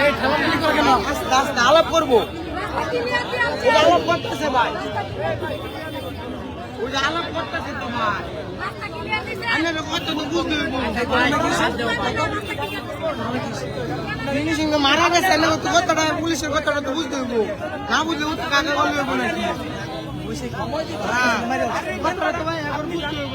এই ঠেলাঠেলি করে কেন আস্তে আস্তে আলাপ করব। আলাপ করতেছে ভাই। আলাপ করতেছে তোমার জিনিস মারা গেছে কতটা পুলিশের কতটা তো বুঝতে হইব না বুঝলে ও তো কাকা বলবে হইব নাকি? হ্যাঁ। কতটা তো ভাই এখন বুঝতে হইব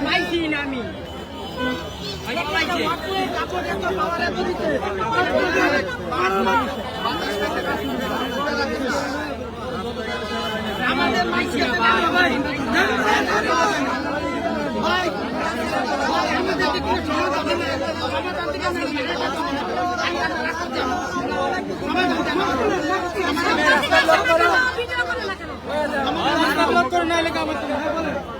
ভাই আমি। বুঝতেছি ভুল চিকিৎসা করছে ভুল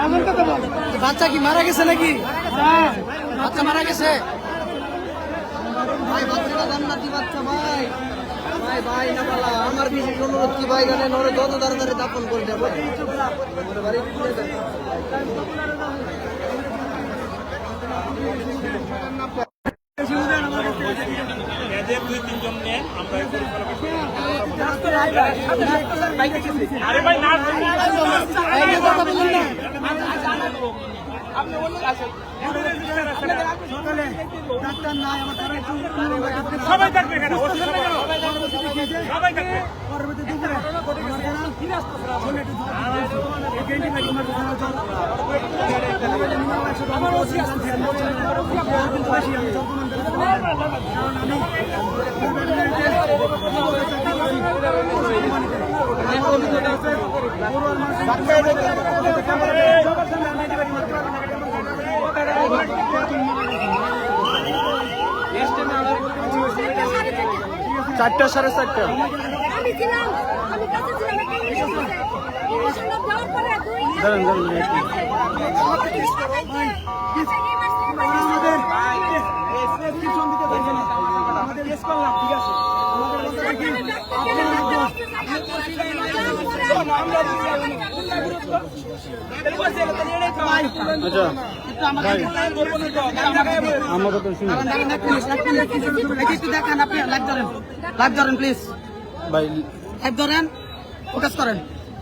বাচ্চা কি মারা গেছে নাকি? বাচ্চা মারা গেছে? ভাই বাচ্চাটা জান্নাতি বাচ্চা ভাই। ভাই ভাই না বালা আমার বিশেষ অনুরোধ কি ভাই গানে নরে যত তাড়াতাড়ি দাপন করে দেবো আমার আমরা সবাই থাকবে কেন? সবাই থাকবে চারটা সাড়ে চারটা আমি ছিলাম আমি আছে ইলিশ লোক যাওয়ার দাঁড়ান, দাঁড়ান, একটু। আচ্ছা ভাই আমার কথা শুনুন দেখেন আপনি লাইভ ধরেন লাইভ ধরেন প্লিজ ভাই লাইভ ধরেন ফোকাস করেন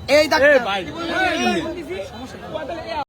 এই ভাই